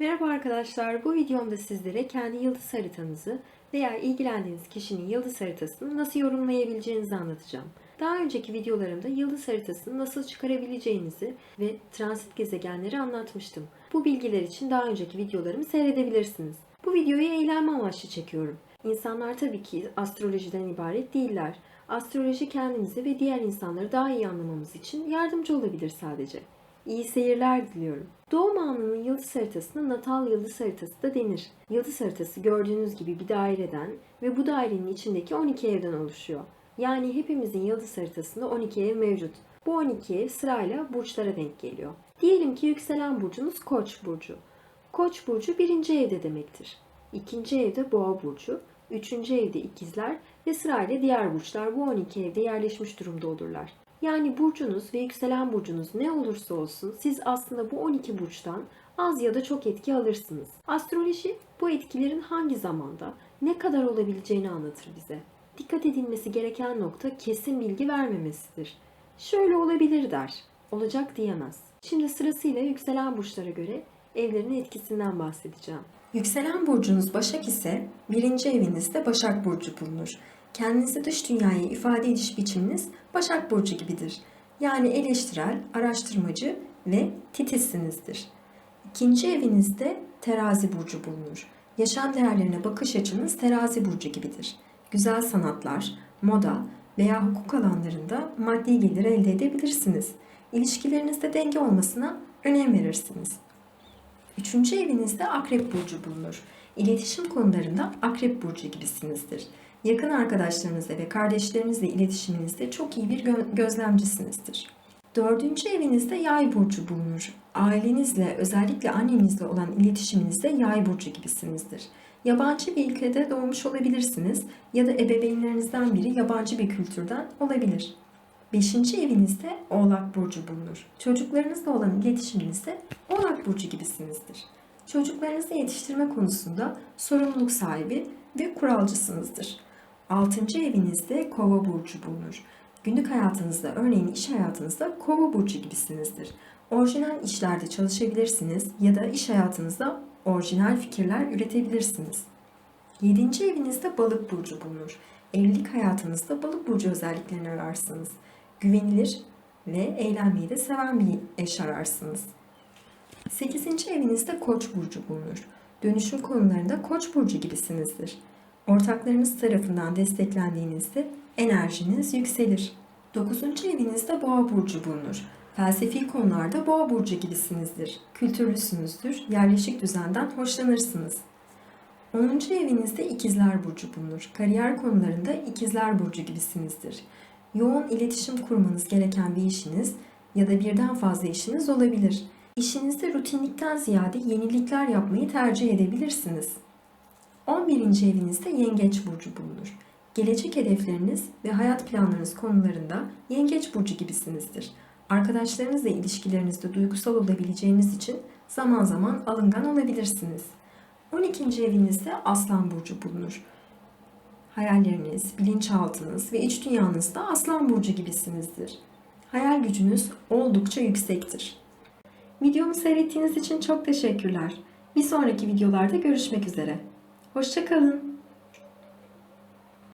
Merhaba arkadaşlar, bu videomda sizlere kendi yıldız haritanızı veya ilgilendiğiniz kişinin yıldız haritasını nasıl yorumlayabileceğinizi anlatacağım. Daha önceki videolarımda yıldız haritasını nasıl çıkarabileceğinizi ve transit gezegenleri anlatmıştım. Bu bilgiler için daha önceki videolarımı seyredebilirsiniz. Bu videoyu eğlenme amaçlı çekiyorum. İnsanlar tabii ki astrolojiden ibaret değiller. Astroloji kendimizi ve diğer insanları daha iyi anlamamız için yardımcı olabilir sadece. İyi seyirler diliyorum. Doğum anının yıldız haritasına natal yıldız haritası da denir. Yıldız haritası gördüğünüz gibi bir daireden ve bu dairenin içindeki 12 evden oluşuyor. Yani hepimizin yıldız haritasında 12 ev mevcut. Bu 12 ev sırayla burçlara denk geliyor. Diyelim ki yükselen burcunuz Koç burcu. Koç burcu birinci evde demektir. İkinci evde Boğa burcu, üçüncü evde ikizler ve sırayla diğer burçlar bu 12 evde yerleşmiş durumda olurlar. Yani burcunuz ve yükselen burcunuz ne olursa olsun siz aslında bu 12 burçtan az ya da çok etki alırsınız. Astroloji bu etkilerin hangi zamanda ne kadar olabileceğini anlatır bize. Dikkat edilmesi gereken nokta kesin bilgi vermemesidir. Şöyle olabilir der, olacak diyemez. Şimdi sırasıyla yükselen burçlara göre evlerin etkisinden bahsedeceğim. Yükselen burcunuz Başak ise birinci evinizde Başak Burcu bulunur. Kendinizi dış dünyaya ifade ediş biçiminiz Başak Burcu gibidir. Yani eleştirel, araştırmacı ve titizsinizdir. İkinci evinizde Terazi Burcu bulunur. Yaşam değerlerine bakış açınız Terazi Burcu gibidir. Güzel sanatlar, moda veya hukuk alanlarında maddi gelir elde edebilirsiniz. İlişkilerinizde denge olmasına önem verirsiniz. Üçüncü evinizde Akrep Burcu bulunur. İletişim konularında Akrep Burcu gibisinizdir. Yakın arkadaşlarınızla ve kardeşlerinizle iletişiminizde çok iyi bir gö- gözlemcisinizdir. Dördüncü evinizde Yay Burcu bulunur. Ailenizle, özellikle annenizle olan iletişiminizde Yay Burcu gibisinizdir. Yabancı bir ülkede doğmuş olabilirsiniz ya da ebeveynlerinizden biri yabancı bir kültürden olabilir. Beşinci evinizde Oğlak Burcu bulunur. Çocuklarınızla olan iletişiminizde Oğlak Burcu gibisinizdir. Çocuklarınızı yetiştirme konusunda sorumluluk sahibi ve kuralcısınızdır. Altıncı evinizde Kova Burcu bulunur. Günlük hayatınızda, örneğin iş hayatınızda Kova Burcu gibisinizdir. Orijinal işlerde çalışabilirsiniz ya da iş hayatınızda orijinal fikirler üretebilirsiniz. Yedinci evinizde balık burcu bulunur. Evlilik hayatınızda balık burcu özelliklerini ararsınız. Güvenilir ve eğlenmeyi de seven bir eş ararsınız. Sekizinci evinizde koç burcu bulunur. Dönüşüm konularında koç burcu gibisinizdir. Ortaklarınız tarafından desteklendiğinizde enerjiniz yükselir. Dokuzuncu evinizde boğa burcu bulunur. Felsefi konularda boğa burcu gibisinizdir. Kültürlüsünüzdür, yerleşik düzenden hoşlanırsınız. 10. evinizde ikizler burcu bulunur. Kariyer konularında ikizler burcu gibisinizdir. Yoğun iletişim kurmanız gereken bir işiniz ya da birden fazla işiniz olabilir. İşinizde rutinlikten ziyade yenilikler yapmayı tercih edebilirsiniz. 11. evinizde yengeç burcu bulunur. Gelecek hedefleriniz ve hayat planlarınız konularında yengeç burcu gibisinizdir. Arkadaşlarınızla ilişkilerinizde duygusal olabileceğiniz için zaman zaman alıngan olabilirsiniz. 12. evinizde Aslan burcu bulunur. Hayalleriniz, bilinçaltınız ve iç dünyanız da Aslan burcu gibisinizdir. Hayal gücünüz oldukça yüksektir. Videomu seyrettiğiniz için çok teşekkürler. Bir sonraki videolarda görüşmek üzere. Hoşçakalın.